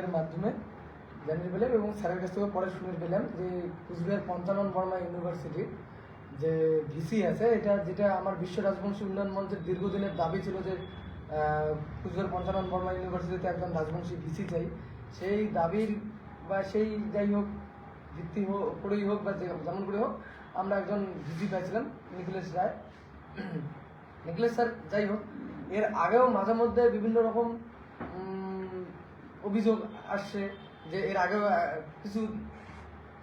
এর মাধ্যমে জানিয়ে পেলাম এবং স্যারের কাছ থেকে পরে শুনে পেলাম যে কুচবিহার পঞ্চানন বর্মা ইউনিভার্সিটি যে ভিসি আছে, এটা যেটা আমার বিশ্ব রাজবংশী উন্নয়ন মঞ্চের দীর্ঘদিনের দাবি ছিল যে কুচবিহার পঞ্চানন বর্মা ইউনিভার্সিটিতে একজন রাজবংশী ভিসি চাই। সেই দাবির বা সেই যাই হোক ভিত্তি হোক, করেই হোক বা যেমন করে হোক, আমরা একজন ভিসি পাইছিলাম নিখিলেশ রায়। নিখিলেশ স্যার, যাই হোক, এর আগেও মাঝে মধ্যে বিভিন্ন রকম অভিযোগ আসছে যে এর আগেও কিছু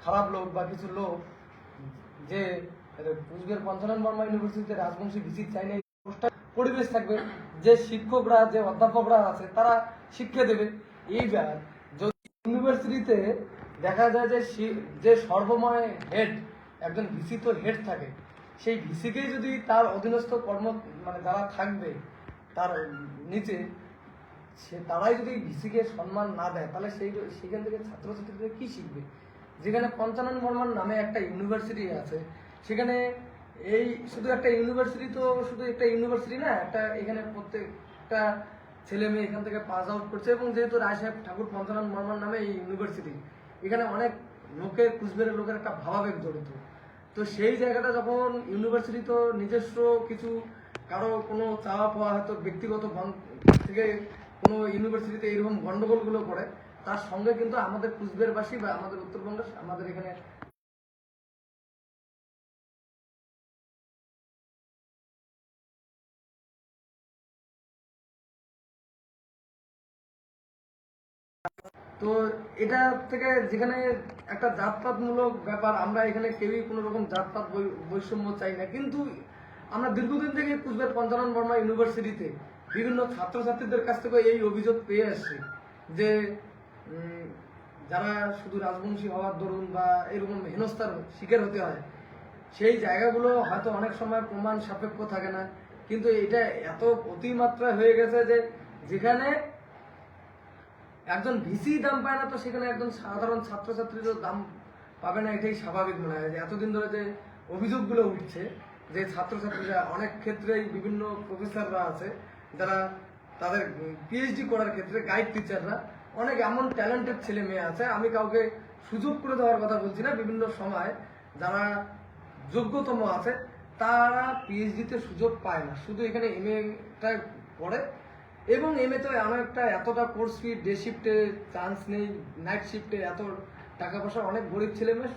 খারাপ লোক বা কিছু লোক যে কুচবিহার পঞ্চানন বর্মা ইউনিভার্সিটিতে রাজবংশী ভিজিট চাই না পরিবেশ থাকবে, যে শিক্ষকরা, যে অধ্যাপকরা আছে, তারা শিক্ষা দেবে। এইবার যদি ইউনিভার্সিটিতে দেখা যায় যে যে সর্বময় হেড, একজন ভিসি তো হেড থাকে, সেই ভিসিকেই যদি তার অধীনস্থ কর্ম মানে যারা থাকবে, তার নিচে সে তারাই যদি ভিসিকে সম্মান না দেয়, তাহলে সেই সেখান থেকে ছাত্রছাত্রীরা কি শিখবে? যেখানে পঞ্চানন বর্মার নামে একটা ইউনিভার্সিটি আছে, সেখানে এই শুধু একটা ইউনিভার্সিটি তো শুধু একটা ইউনিভার্সিটি না, একটা এখানে প্রত্যেকটা ছেলে মেয়ে এখান থেকে পাস আউট করছে এবং যেহেতু রায় সাহেব ঠাকুর পঞ্চানন বর্মার নামে এই ইউনিভার্সিটি, এখানে অনেক লোকের কুচবিহারের লোকের একটা ভাবাবেগ জড়িত। তো সেই জায়গাটা যখন ইউনিভার্সিটি তো নিজস্ব কিছু, কারও কোনো চাওয়া পাওয়া হয়তো ব্যক্তিগত থেকে কোনো ইউনিভার্সিটিতে এরকম গন্ডগোলগুলো করে, তার সঙ্গে কিন্তু আমাদের কুচবিহারবাসী বা আমাদের উত্তরবঙ্গের আমাদের এখানে তো এটা থেকে যেখানে একটা জাতপাতমূলক ব্যাপার, আমরা এখানে কেউই কোনো রকম জাতপাত বৈষম্য চাই না। কিন্তু আমরা দীর্ঘদিন থেকে কুচবিহার পঞ্চানন বর্মা ইউনিভার্সিটিতে বিভিন্ন ছাত্রছাত্রীদের কাছ থেকে এই অভিযোগ পেয়ে আসছে যে যারা শুধু রাজবংশী হওয়ার দরুন বা এরকম হেনস্থার শিকার হতে হয়, সেই জায়গাগুলো হয়তো অনেক সময় প্রমাণ সাপেক্ষ থাকে না। কিন্তু এটা এত অতিমাত্রা হয়ে গেছে যে, যেখানে একজন ভিসি দাম পায় না, তো সেখানে একজন সাধারণ ছাত্রছাত্রীরও দাম পাবে না, এটাই স্বাভাবিক মনে হয়। যে এতদিন ধরে যে অভিযোগগুলো উঠছে যে ছাত্রছাত্রীরা অনেক ক্ষেত্রেই বিভিন্ন প্রফেসররা আছে যারা তাদের পিএইচডি করার ক্ষেত্রে গাইড টিচাররা অনেক এমন ট্যালেন্টেড ছেলে মেয়ে আছে, আমি কাউকে সুযোগ করে দেওয়ার কথা বলছি না, বিভিন্ন সময় যারা যোগ্যতম আছে, তারা পিএইচডিতে সুযোগ পায় না। শুধু এখানে এম এটা পড়ে। এবং এমএ তো এমন একটা এতটা কোর্স ফি ডে শিফটে চান্স নেই নাইট শিফটে এত টাকা পয়সা অনেক গরিব ছেলে মেয়ে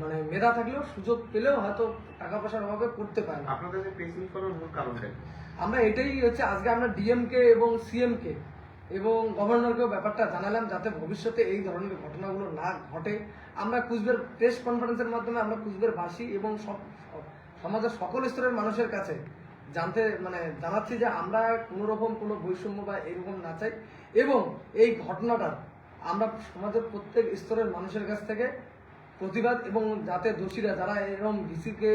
মানে মেধা থাকলেও সুযোগ পেলেও হয়তো টাকা পয়সার অভাবে করতে পারে না। আপনাদের মিট করার মূল কারণটা? আমরা এটাই হচ্ছে আজকে আমরা ডিএমকে এবং সিএমকে এবং গভর্নরকেও ব্যাপারটা জানালাম যাতে ভবিষ্যতে এই ধরনের ঘটনাগুলো না ঘটে। আমরা কুচবিহার প্রেস কনফারেন্সের মাধ্যমে আমরা কুচবিহারবাসী এবং সব সব- সমাজের সকল স্তরের মানুষের কাছে জানতে মানে জানাচ্ছি যে আমরা কোনো রকম কোনো বৈষম্য বা এরকম না চাই এবং এই ঘটনাটার আমরা সমাজের প্রত্যেক স্তরের মানুষের কাছ থেকে প্রতিবাদ এবং যাতে দোষীরা যারা এরকম ভিসিকে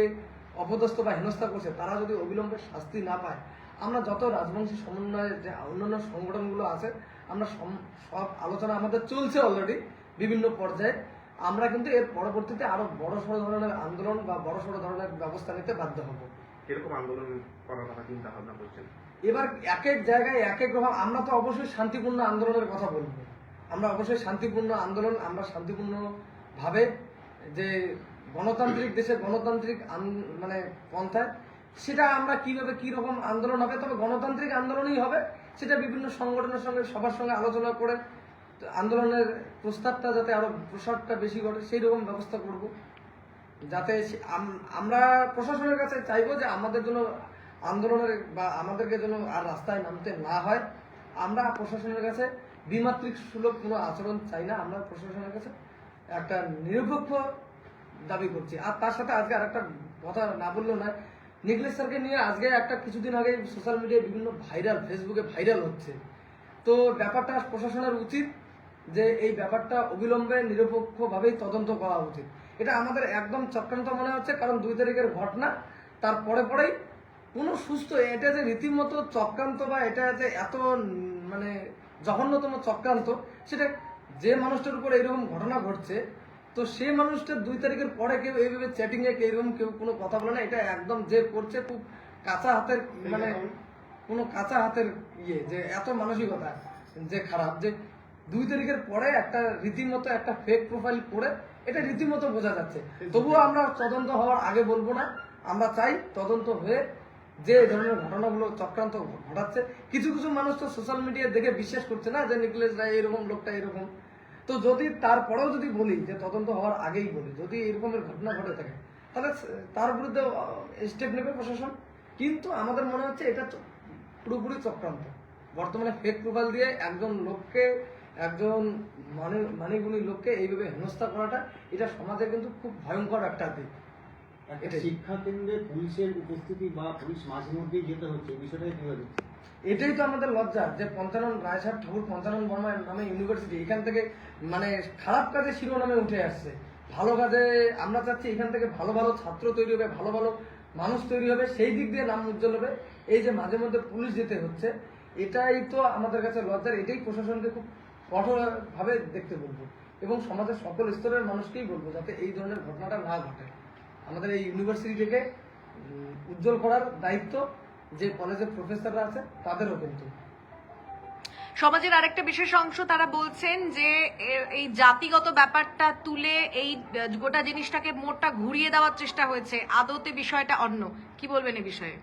অপদস্থ বা হেনস্থা করছে তারা যদি অবিলম্বে শাস্তি না পায় আমরা যত রাজবংশী সমন্বয়ের যে অন্যান্য সংগঠনগুলো আছে আমরা সব আলোচনা আমাদের চলছে অলরেডি বিভিন্ন পর্যায়ে। আমরা কিন্তু এর পরবর্তীতে আরও বড় সড় ধরনের আন্দোলন বা বড় সড় ধরনের ব্যবস্থা নিতে বাধ্য হব। কীরকম আন্দোলন করার কথা চিন্তা ভাবনা করছেন? এবার এক এক জায়গায় এক এক রকম আমরা তো অবশ্যই শান্তিপূর্ণ আন্দোলনের কথা বলব। আমরা অবশ্যই শান্তিপূর্ণ আন্দোলন আমরা শান্তিপূর্ণ ভাবে যে গণতান্ত্রিক দেশে গণতান্ত্রিক মানে পন্থায়, সেটা আমরা কীভাবে কি রকম আন্দোলন হবে? তবে গণতান্ত্রিক আন্দোলনই হবে। সেটা বিভিন্ন সংগঠনের সঙ্গে, সবার সঙ্গে আলোচনা করে আন্দোলনের প্রস্তাবটা যাতে আরও প্রসারটা বেশি ঘটে, সেই রকম ব্যবস্থা করব। যাতে আমরা প্রশাসনের কাছে চাইব যে আমাদের জন্য আন্দোলনের বা আমাদেরকে যেন আর রাস্তায় নামতে না হয়। আমরা প্রশাসনের কাছে দ্বিমাত্রিক সুলভ কোনো আচরণ চাই না। আমরা প্রশাসনের কাছে একটা নিরপেক্ষ দাবি করছি। আর তার সাথে আজকে আরেকটা কথা না বললেও না নিখিলেশ স্যারকে নিয়ে আজকে একটা কিছুদিন আগে সোশ্যাল মিডিয়ায় বিভিন্ন ভাইরাল ফেসবুকে ভাইরাল হচ্ছে। তো ব্যাপারটা প্রশাসনের উচিত যে এই ব্যাপারটা অবিলম্বে নিরপেক্ষভাবেই তদন্ত করা উচিত। এটা আমাদের একদম চক্রান্ত মনে হচ্ছে, কারণ দুই তারিখের ঘটনা, তার পরে পরেই কোনো সুস্থ, এটা যে রীতিমতো চক্রান্ত বা এটা যে এত মানে জঘন্যতম চক্রান্ত, সেটা যে মানুষটার উপর এরকম ঘটনা ঘটছে তো সেই মানুষটা দুই তারিখের পরে কেউ এইভাবে চ্যাটিং এ এরকম কেউ কোনো কথা বলে না এটা একদম যে করছে খুব কাঁচা হাতের মানে কোনো কাঁচা হাতের ইয়ে যে এত মানসিকতা যে খারাপ যে দুই তারিখের পরে একটা রীতিমতো একটা ফেক প্রোফাইল করে এটা রীতিমতো বোঝা যাচ্ছে। তবুও আমরা তদন্ত হওয়ার আগে বলব না আমরা চাই তদন্ত হয়ে যে এই ধরনের ঘটনাগুলো চক্রান্ত ঘটাচ্ছে। কিছু কিছু মানুষ তো সোশ্যাল মিডিয়া দেখে বিশ্বাস করছে না যে নিখিলেশ রায় এরকম লোকটা এরকম। তো যদি তারপরেও যদি বলি যে তদন্ত হওয়ার আগেই বলি যদি এরকমের ঘটনা ঘটে থাকে তাহলে তার বিরুদ্ধে স্টেপ নেবে প্রশাসন? কিন্তু আমাদের মনে হচ্ছে এটা পুরোপুরি চক্রান্ত। বর্তমানে ফেক প্রোফাইল দিয়ে একজন লোককে একজন মানে মানিগুণী লোককে এইভাবে হেনস্থা করাটা এটা সমাজে কিন্তু খুব ভয়ঙ্কর একটা দিক। শিক্ষা কেন্দ্রে পুলিশের উপস্থিতি বা পুলিশ মাঝে মধ্যেই যেতে হচ্ছে এই বিষয়টাকে কীভাবে? এটাই তো আমাদের লজ্জা যে পঞ্চানন রায়সাহেব ঠাকুর পঞ্চানন বর্মা নামে ইউনিভার্সিটি এখান থেকে মানে খারাপ কাজে শিরোনামে উঠে আসছে। ভালো কাজে আমরা চাচ্ছি এখান থেকে ভালো ভালো ছাত্র তৈরি হবে ভালো ভালো মানুষ তৈরি হবে সেই দিক দিয়ে নাম উজ্জ্বল হবে। এই যে মাঝে মধ্যে পুলিশ যেতে হচ্ছে এটাই তো আমাদের কাছে লজ্জার এটাই প্রশাসনকে খুব কঠোরভাবে দেখতে বলব। এবং সমাজের সকল স্তরের মানুষকেই বলব যাতে এই ধরনের ঘটনাটা না ঘটে। আমাদের এই ইউনিভার্সিটিকে উম, উজ্জ্বল করার দায়িত্ব যে কলেজের প্রফেসররা আছে তাদেরও কিন্তু। সমাজের আরেকটা বিশেষ অংশ তারা বলছেন যে এই জাতিগত ব্যাপারটা তুলে এই গোটা জিনিসটাকে মোটটা ঘুরিয়ে দেওয়ার চেষ্টা হয়েছে। আদতে বিষয়টা অন্য। কি বলবেন এই বিষয়ে?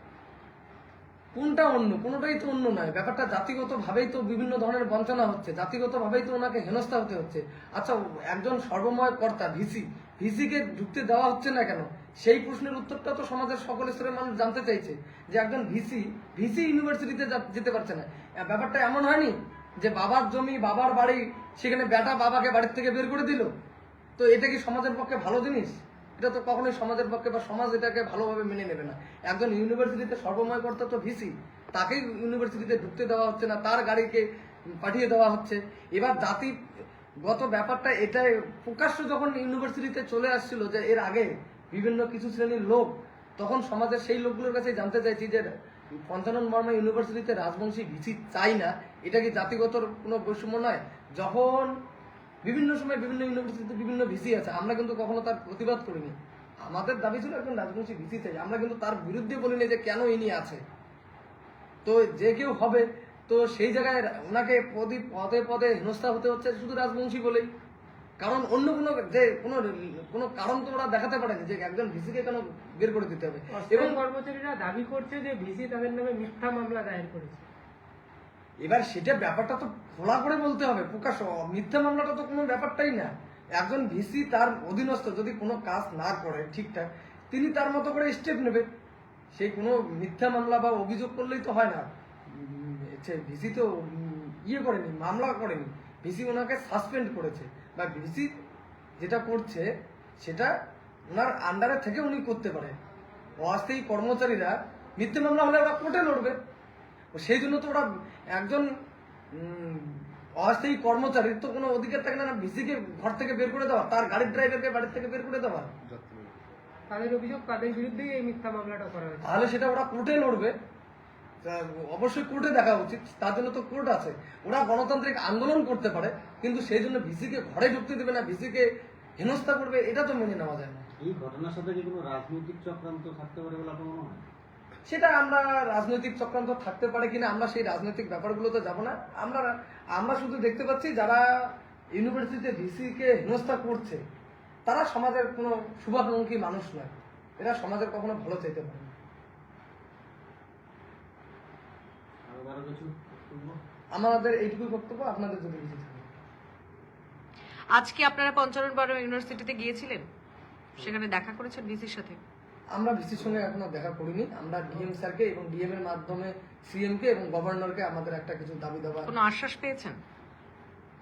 কোনটা অন্য? কোনোটাই তো অন্য নয়। ব্যাপারটা জাতিগত ভাবেই তো বিভিন্ন ধরনের বঞ্চনা হচ্ছে। জাতিগত ভাবেই তো ওনাকে হেনস্থা হতে হচ্ছে। আচ্ছা একজন সর্বময় কর্তা ভিসি ভিসিকে ঢুকতে দেওয়া হচ্ছে না কেন? সেই প্রশ্নের উত্তরটা তো সমাজের সকল স্তরের মানুষ জানতে চাইছে যে একজন ভিসি ভিসি ইউনিভার্সিটিতে যেতে পারছে না। ব্যাপারটা এমন হয়নি যে বাবার জমি, বাবার বাড়ি, সেখানে বেটা বাবাকে বাড়ির থেকে বের করে দিল? তো এটা কি সমাজের পক্ষে ভালো জিনিস? এটা তো কখনোই সমাজের পক্ষে বা সমাজ এটাকে ভালোভাবে মেনে নেবে না। একজন ইউনিভার্সিটিতে সর্বময় কর্তা তো ভিসি, তাকেই ইউনিভার্সিটিতে ঢুকতে দেওয়া হচ্ছে না, তার গাড়িকে পাঠিয়ে দেওয়া হচ্ছে। এবার জাতি, গত ব্যাপারটা এটাই প্রকাশ্য যখন ইউনিভার্সিটিতে চলে আসছিল যে এর আগে বিভিন্ন কিছু শ্রেণির লোক, তখন সমাজের সেই লোকগুলোর কাছে জানতে চাইছি যে পঞ্চানন বর্মা ইউনিভার্সিটিতে রাজবংশী ভিসি চাই না, এটা কি জাতিগত কোনো বৈষম্য নয়? যখন বিভিন্ন সময় বিভিন্ন ইউনিভার্সিটিতে বিভিন্ন ভিসি আছে, আমরা কিন্তু কখনো তার প্রতিবাদ করিনি। আমাদের দাবি ছিল একজন রাজবংশী ভিসি চাই, আমরা কিন্তু তার বিরুদ্ধে বলিনি যে কেন ইনি আছে। তো যে কেউ হবে, তো সেই জায়গায় ওনাকে পদে পদে হেনস্থা হতে হচ্ছে শুধু রাজবংশী বলেই। কারণ অন্য কোনো যে কোনো কোনো কারণ তো ওরা দেখাতে পারেনি যে একজন ভিসিকে কেন বের করে দিতে হবে। এবং এবং কর্মচারীরা দাবি করছে যে ভিসি তাদের নামে মিথ্যা মামলা দায়ের করেছে। এবার সেটা ব্যাপারটা তো খোলা করে বলতে হবে প্রকাশ মিথ্যা মামলাটা তো কোনো ব্যাপারটাই না। একজন ভিসি তার অধীনস্থ যদি কোনো কাজ না করে ঠিকঠাক তিনি তার মতো করে স্টেপ নেবে। সেই কোনো মিথ্যা মামলা বা অভিযোগ করলেই তো হয় না। ভিসি তো ইয়ে করেনি মামলা করেনি। ভিসি ওনাকে সাসপেন্ড করেছে। বা ভিসি যেটা করছে সেটা ওনার আন্ডারে থেকে উনি করতে পারে অস্থায়ী কর্মচারীরা মিথ্যে মামলা হলে ওরা কোর্টে লড়বে। ও সেই জন্য তো ওরা একজন অস্থায়ী কর্মচারীর তো কোনো অধিকার থাকে না ভিসিকে ঘর থেকে বের করে দেওয়া তার গাড়ির ড্রাইভারকে বাড়ির থেকে বের করে দেওয়া। তাদের অভিযোগ তাদের বিরুদ্ধেই এই মিথ্যা মামলাটা করা হয়েছে। তাহলে সেটা ওরা কোর্টে লড়বে। অবশ্যই কোর্টে দেখা উচিত তার জন্য তো কোর্ট আছে। ওরা গণতান্ত্রিক আন্দোলন করতে পারে কিন্তু সেই জন্য ভিসিকে ঘরে ঢুকতে দেবে না ভিসিকে হেনস্থা করবে এটা তো মেনে নেওয়া যায় না। এই ঘটনার সাথে কি কোনো রাজনৈতিক চক্রান্ত থাকতে পারে বলে আপনার মনে হয়? সেটা আমরা রাজনৈতিক চক্রান্ত থাকতে পারে কিনা আমরা সেই রাজনৈতিক ব্যাপারগুলোতে যাব না। আমরা আমরা শুধু দেখতে পাচ্ছি যারা ইউনিভার্সিটিতে ভিসি কে হেনস্থা করছে তারা সমাজের কোনো শুভাকাঙ্ক্ষী মানুষ নয়। এরা সমাজের কখনো ভালো চাইতে পারে না আরও কারও কিছু বক্তব্য? আমাদের এইটুকুই বক্তব্য আপনাদের যদি কিছু আজকে আপনারা পঞ্চানন বর্মা ইউনিভার্সিটিতে গিয়েছিলেন? সেখানে দেখা করেছেন ভিসির সাথে? আমরা ভিসির সঙ্গে এখনও দেখা করিনি। আমরা ডিএম স্যারকে এবং ডিএম এর মাধ্যমে সিএম কে এবং গভর্নরকে আমাদের একটা কিছু দাবি দেওয়া কোনো আশ্বাস পেয়েছেন?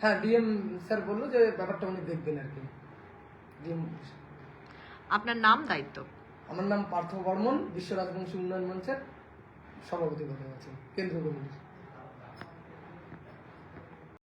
হ্যাঁ ডিএম স্যার বলল যে ব্যাপারটা উনি দেখবেন আর কি। ডিএম আপনার নাম দায়িত্ব? আমার নাম পার্থ বর্মন বিশ্ব রাজবংশী উন্নয়ন মঞ্চের সভাপতি পদে আছেন কেন্দ্রীয় কমিটির।